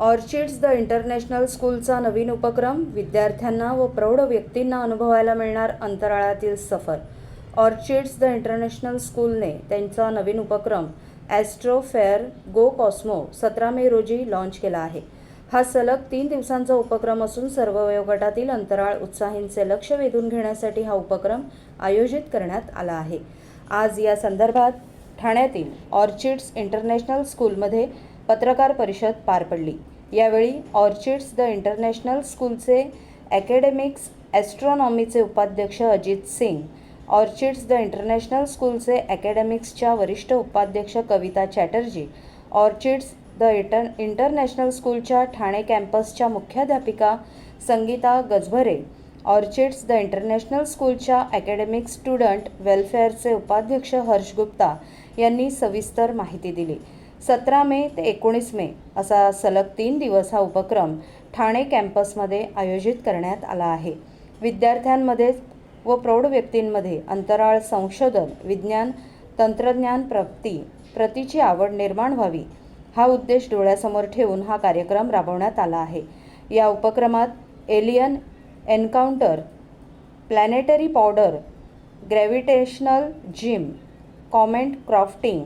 Orchids the international स्कूलचा नवीन उपक्रम विद्यार्थ्यांना व प्रौढ व्यक्तींना अनुभवायला मिळणार अंतराळातील सफर. ऑर्चिड्स द इंटरनॅशनल स्कूलने त्यांचा नवीन उपक्रम ॲस्ट्रो फेअर गो कॉस्मो सतरा मे रोजी लॉन्च केला आहे. हा सलग तीन दिवसांचा उपक्रम असून सर्व वयोगटातील अंतराळ उत्साहींचे लक्ष वेधून घेण्यासाठी हा उपक्रम आयोजित करण्यात आला आहे. आज या संदर्भात ठाण्यातील ऑर्चिड्स इंटरनॅशनल स्कूलमध्ये पत्रकार परिषद पार पडली. यावेळी ऑर्चिड्स द इंटरनॅशनल स्कूलचे अकॅडमिक्स ॲस्ट्रॉनॉमीचे उपाध्यक्ष Ajit Singh Orchids the international स्कूलचे अकॅडमिक्सच्या वरिष्ठ उपाध्यक्ष Kavita Chatterjee Orchids the inter international स्कूलच्या ठाणे कॅम्पसच्या मुख्याध्यापिका Sangeeta Gajbhare Orchids the international स्कूलच्या अकॅडमिक स्टुडंट वेलफेअरचे उपाध्यक्ष हर्ष गुप्ता यांनी सविस्तर माहिती दिली. सतरा मे ते एकोणीस मे असा सलग तीन दिवस हा उपक्रम ठाणे कॅम्पसमध्ये आयोजित करण्यात आला आहे. विद्यार्थ्यांमध्ये व प्रौढ व्यक्तींमध्ये अंतराळ संशोधन विज्ञान तंत्रज्ञान प्रगती प्रतीची आवड निर्माण व्हावी हा उद्देश डोळ्यासमोर ठेवून हा कार्यक्रम राबवण्यात आला आहे. या उपक्रमात alien encounter planetary powder gravitational gym comet crafting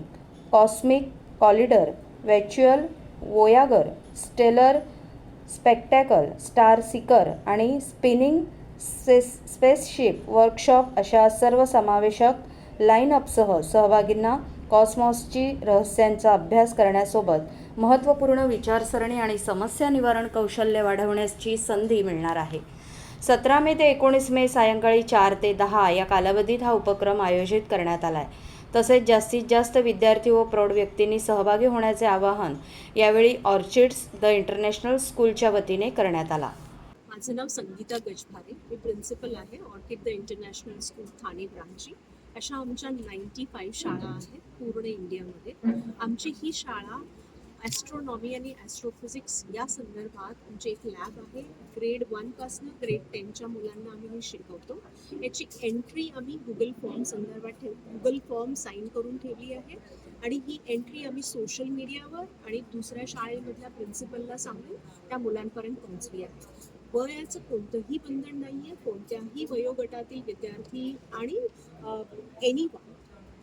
cosmic collider व्हॅच्युअल voyager stellar spectacle star seeker आणि स्पिनिंग सेस स्पेसशिप वर्कशॉप अशा सर्व समावेशक लाईनअपसह सहभागींना कॉस्मॉसची रहस्यांचा अभ्यास करण्यासोबत महत्त्वपूर्ण विचारसरणी आणि समस्या निवारण कौशल्य वाढवण्याची संधी मिळणार आहे. सतरा मे ते एकोणीस मे सायंकाळी चार ते दहा या कालावधीत हा उपक्रम आयोजित करण्यात आला आहे तसेच जास्तीत जास्त विद्यार्थी व प्रौढ व्यक्तींनी सहभागी होण्याचे आवाहन यावेळी ऑर्चिड्स द इंटरनॅशनल स्कूलच्या वतीने करण्यात आला. माझं नाव संगीता गजभारे. मी प्रिन्सिपल आहे Orchid the international school Thane ब्रांचची. अशा आमच्या नाईन्टी फाईव्ह शाळा आहेत पूर्ण इंडियामध्ये. आमची ही शाळा ॲस्ट्रॉनॉमी आणि ॲस्ट्रोफिजिक्स या संदर्भात आमचे एक लॅब आहे. ग्रेड वनपासनं ग्रेड टेनच्या मुलांना आम्ही हे शिकवतो. याची एंट्री आम्ही गुगल फॉर्म संदर्भात ठेव गुगल फॉर्म साईन करून ठेवली आहे. आणि ही एंट्री आम्ही सोशल मीडियावर आणि दुसऱ्या शाळेमधल्या प्रिन्सिपलला सांगून त्या मुलांपर्यंत पोहोचली आहे. वयाचं कोणतंही बंधन नाही आहे कोणत्याही वयोगटातील विद्यार्थी आणि एनी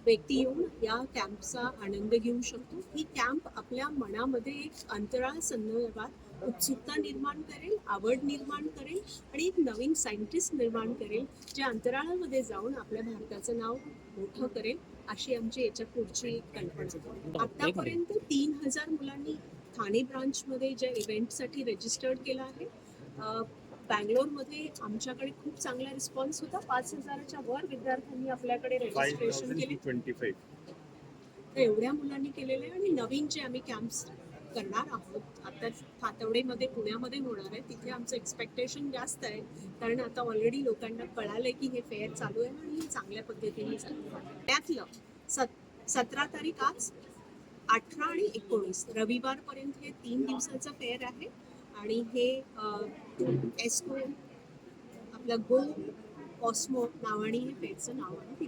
व्यक्ती येऊन या कॅम्पचा आनंद घेऊ शकतो. ही कॅम्प आपल्या मनामध्ये एक अंतराळ संदर्भात उत्सुकता निर्माण करेल आवड निर्माण करेल आणि एक नवीन सायंटिस्ट निर्माण करेल जे अंतराळामध्ये जाऊन आपल्या भारताचं नाव मोठं करेल अशी आमची याच्या पुढची कल्पना. आतापर्यंत तीन हजार मुलांनी ठाणे ब्रांचमध्ये ज्या इव्हेंटसाठी रजिस्टर्ड केलं आहे बँगलोरमध्ये आमच्याकडे खूप चांगला रिस्पॉन्स होता. पाच हजाराच्या वर विद्यार्थ्यांनी आपल्याकडे रजिस्ट्रेशन केले. तर एवढ्या मुलांनी केलेले आहे आणि नवीन जे आम्ही कॅम्प्स करणार आहोत आता फातवडेमध्ये पुण्यामध्ये होणार आहे तिथे आमचं एक्सपेक्टेशन जास्त आहे. कारण आता ऑलरेडी लोकांना कळालंय की हे फेअर चालू आहे आणि हे चांगल्या पद्धतीने चालू आहे. त्यातलं सत सतरा तारीख आज अठरा आणि एकोणीस. रविवारपर्यंत हे तीन दिवसाचं फेअर आहे. आणि हे एस्को आपलं गो कॉस्मो नावाने हे फेअरचं नाव आहे